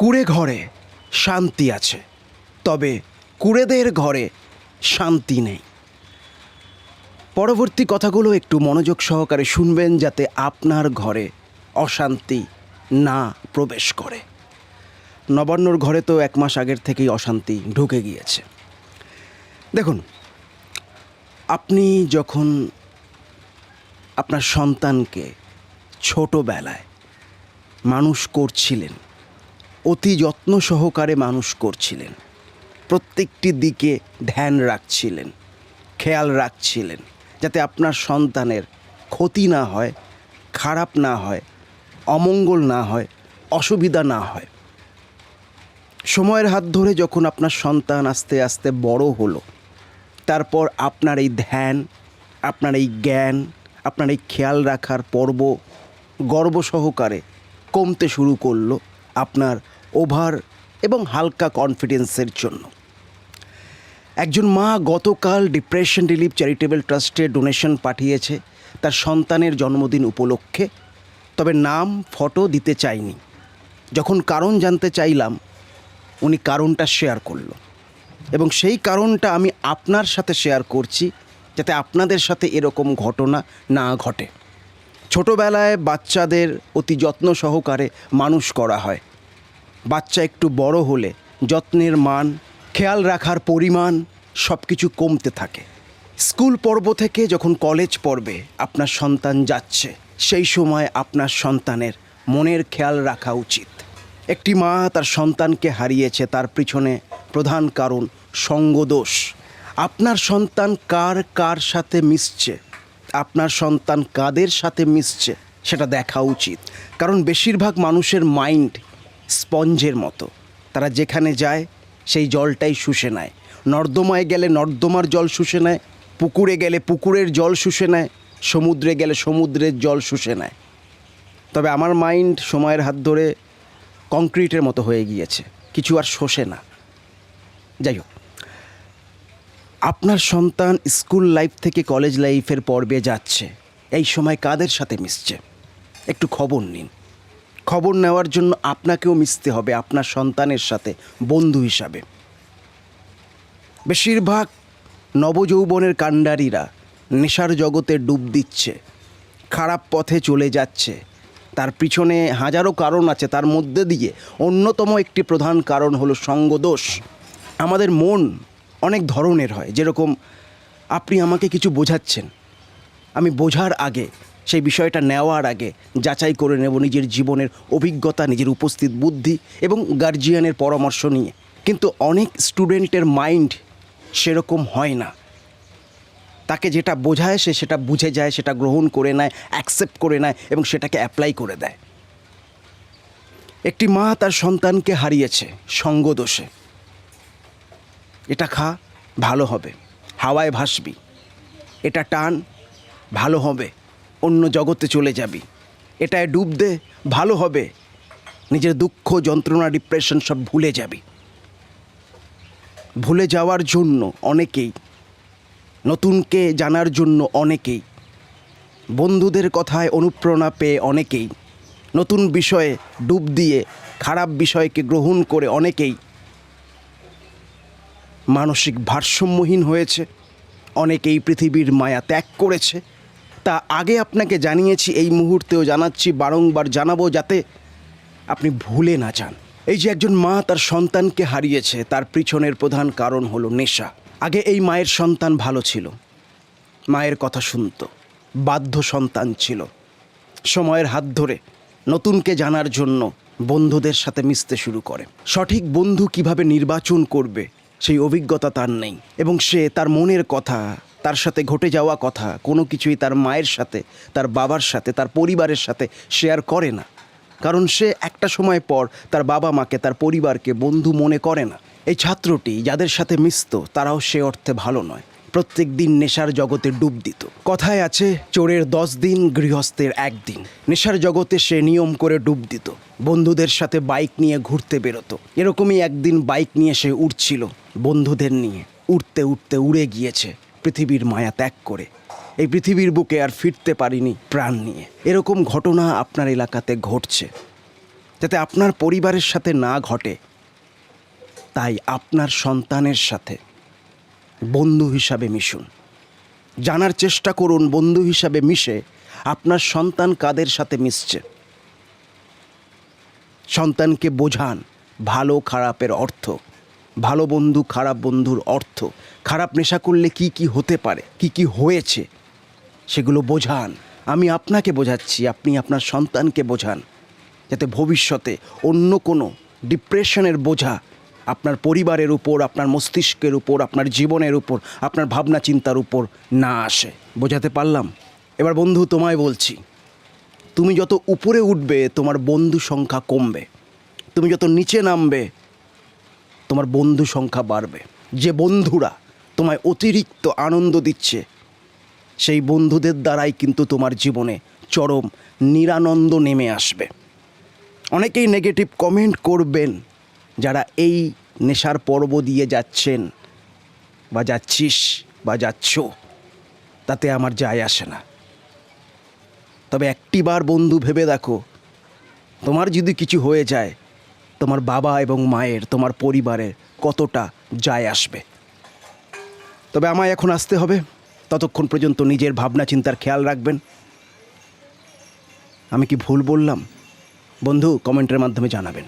কুড়ে ঘরে শান্তি আছে, তবে কুড়েদের ঘরে শান্তি নেই। পরবর্তী কথাগুলো একটু মনোযোগ সহকারে শুনবেন যাতে আপনার ঘরে অশান্তি না প্রবেশ করে। নবান্নর ঘরে তো এক মাস আগের থেকেই অশান্তি ঢুকে গিয়েছে। দেখুন, আপনি যখন আপনার সন্তানকে ছোটোবেলায় মানুষ করছিলেন অতি যত্ন সহকারে মানুষ করছিলেন। প্রত্যেকটি দিকে ধ্যান রাখছিলেন, খেয়াল রাখছিলেন, যাতে আপনার সন্তানের ক্ষতি না হয়, খারাপ না হয়, অমঙ্গল না হয়, অসুবিধা না হয়। সময়ের হাত ধরে যখন আপনার সন্তান আস্তে আস্তে বড় হলো, তারপর আপনার এই ধ্যান, আপনার এই জ্ঞান, আপনার এই খেয়াল রাখার পর্ব গর্ব সহকারে কমতে শুরু করল আপনার ওভার এবং হালকা কনফিডেন্সের জন্য। একজন মা গতকাল ডিপ্রেশন রিলিফ চ্যারিটেবল ট্রাস্টে ডোনেশন পাঠিয়েছে। তার সন্তানের জন্মদিন উপলক্ষে। তবে নাম ফটো দিতে চাইনি। যখন কারণ জানতে চাইলাম, উনি কারণটা শেয়ার করল। এবং সেই কারণটা আমি আপনার সাথে শেয়ার করছি, যাতে আপনাদের সাথে এরকম ঘটনা না ঘটে। ছোটোবেলায় বাচ্চাদের অতি যত্ন সহকারে মানুষ করা হয়। বাচ্চা একটু বড় হলে যত্নের মান, খেয়াল রাখার পরিমাণ সব কিছু কমতে থাকে। স্কুল পর্ব থেকে যখন কলেজ পর্বে আপনার সন্তান যাচ্ছে, সেই সময় আপনার সন্তানের মনের খেয়াল রাখা উচিত। একটি মা তার সন্তানকে হারিয়েছে, তার পিছনে প্রধান কারণ সঙ্গদোষ। আপনার সন্তান কার কার সাথে মিশছে? আপনার সন্তান কাদের সাথে মিশছে? সেটা দেখা উচিত। কারণ বেশিরভাগ মানুষের মাইন্ড স্পঞ্জের মতো। তারা যেখানে যায়, সেই জলটাই শুষে নেয়। নর্দমায় গেলে নর্দমার জল শুষে নেয়, পুকুরে গেলে পুকুরের জল শুষে নেয়, সমুদ্রে গেলে সমুদ্রের জল শুষে নেয়। তবে আমার মাইন্ড সময়ের হাত ধরে কংক্রিটের মতো হয়ে গিয়েছে, কিছু আর শোষে না। যাই হোক, আপনার সন্তান স্কুল লাইফ থেকে কলেজ লাইফের পর্বে যাচ্ছে। এই সময় কাদের সাথে মিশছে? একটু খবর নিন। খবর নেওয়ার জন্য আপনাকেও মিশতে হবে আপনার সন্তানের সাথে, বন্ধু হিসাবে। বেশিরভাগ নবযৌবনের কাণ্ডারীরা নেশার জগতে ডুব দিচ্ছে, খারাপ পথে চলে যাচ্ছে। তার পিছনে হাজারো কারণ আছে, তার মধ্যে দিয়ে অন্যতম একটি প্রধান কারণ হলো সঙ্গদোষ। আমাদের মন অনেক ধরনের হয়, যেরকম আপনি আমাকে কিছু বোঝাচ্ছেন। আমি বোঝার আগে সেই বিষয়টা নেওয়ার আগে যাচাই করে নেব নিজের জীবনের অভিজ্ঞতা, নিজের উপস্থিত বুদ্ধি এবং গার্জিয়ানের পরামর্শ নিয়ে। কিন্তু অনেক স্টুডেন্টের মাইন্ড সেরকম হয় না। তাকে যেটা বোঝায় সে সেটা বুঝে যায়, সেটা গ্রহণ করে নেয় অ্যাকসেপ্ট করে নেয় এবং সেটাকে অ্যাপ্লাই করে দেয়। একটি মা তার সন্তানকে হারিয়েছে সঙ্গদোষে। এটা খা, ভালো হবে। হাওয়ায় ভাসবি। এটা টান, ভালো হবে। অন্য জগতে চলে যাবি। এটায় ডুব দে, ভালো হবে। নিজের দুঃখ, যন্ত্রণা ডিপ্রেশন সব ভুলে যাবি। ভুলে যাওয়ার জন্য অনেকেই, নতুনকে জানার জন্য অনেকেই, বন্ধুদের কথায় অনুপ্রেরণা পেয়ে অনেকেই, নতুন বিষয়ে ডুব দিয়ে খারাপ বিষয়কে গ্রহণ করে অনেকেই মানসিক ভারসাম্যহীন হয়েছে। অনেকেই পৃথিবীর মায়া ত্যাগ করেছে। তা আগে আপনাকে জানিয়েছি, এই মুহূর্তেও জানাচ্ছি, বারংবার জানাব যাতে আপনি ভুলে না যান। এই যে একজন মা তার সন্তানকে হারিয়েছে, তার পিছনের প্রধান কারণ হলো নেশা। আগে এই মায়ের সন্তান ভালো ছিল। মায়ের কথা শুনত। বাধ্য সন্তান ছিল। সময়ের হাত ধরে নতুনকে জানার জন্য বন্ধুদের সাথে মিশতে শুরু করে। সঠিক বন্ধু কীভাবে নির্বাচন করবে, সেই অভিজ্ঞতা তার নেই। এবং সে তার মনের কথা তার সাথে ঘটে যাওয়া কথা, কোনো কিছুই তার মায়ের সাথে, তার বাবার সাথে, তার পরিবারের সাথে শেয়ার করে না। কারণ সে একটা সময় পর তার বাবা মাকে, তার পরিবারকে বন্ধু মনে করে না। এই ছাত্রটি যাদের সাথে মিশত, তারাও সে অর্থে ভালো নয়। প্রত্যেক দিন নেশার জগতে ডুব দিত। কথায় আছে, চোরের দশ দিন, গৃহস্থের একদিন। নেশার জগতে সে নিয়ম করে ডুব দিত। বন্ধুদের সাথে বাইক নিয়ে ঘুরতে বেরোতো। এরকমই একদিন বাইক নিয়ে সে উঠছিল বন্ধুদের নিয়ে। উঠতে উঠতে উড়ে গিয়েছে। পৃথিবীর মায়া ত্যাগ করে। এই পৃথিবীর বুকে আর ফিরতে পারিনি প্রাণ নিয়ে। এরকম ঘটনা আপনার এলাকাতে ঘটছে, যাতে আপনার পরিবারের সাথে না ঘটে। তাই আপনার সন্তানের সাথে বন্ধু হিসাবে মিশুন। জানার চেষ্টা করুন, বন্ধু হিসাবে মিশে আপনার সন্তান কাদের সাথে মিশছে। সন্তানকে বোঝান, ভালো খারাপের অর্থ। ভালো বন্ধু, খারাপ বন্ধুর অর্থ। খারাপ নেশা করলে কি কি হতে পারে, কি কি হয়েছে, সেগুলো বোঝান। আমি আপনাকে বোঝাচ্ছি, আপনি আপনার সন্তানকে বোঝান, যাতে ভবিষ্যতে অন্য কোনো ডিপ্রেশনের বোঝা আপনার পরিবারের উপর, আপনার মস্তিষ্কের উপর, আপনার জীবনের উপর, আপনার ভাবনা চিন্তার উপর না আসে। বোঝাতে পারলাম? এবার বন্ধু, তোমায় বলছি, তুমি যত উপরে উঠবে, তোমার বন্ধু সংখ্যা কমবে। তুমি যত নিচে নামবে তোমার বন্ধু সংখ্যা বাড়বে। যে বন্ধুরা তোমায় অতিরিক্ত আনন্দ দিচ্ছে, সেই বন্ধুদের দ্বারাই কিন্তু তোমার জীবনে চরম নিরানন্দ নেমে আসবে। অনেকেই নেগেটিভ কমেন্ট করবেন, যারা এই নেশার পর্ব দিয়ে যাচ্ছেন, বা যাচ্ছিস, বা যাচ্ছ, তাতে আমার যায় আসে না। তবে একটিবার বন্ধু ভেবে দেখো, তোমার যদি কিছু হয়ে যায় তোমার বাবা এবং মায়ের, তোমার পরিবারের কতটা যায় আসবে? তবে আমায় এখন আসতে হবে। ততক্ষণ পর্যন্ত নিজের ভাবনা চিন্তার খেয়াল রাখবেন। আমি কি ভুল বললাম? বন্ধু, কমেন্টের মাধ্যমে জানাবেন।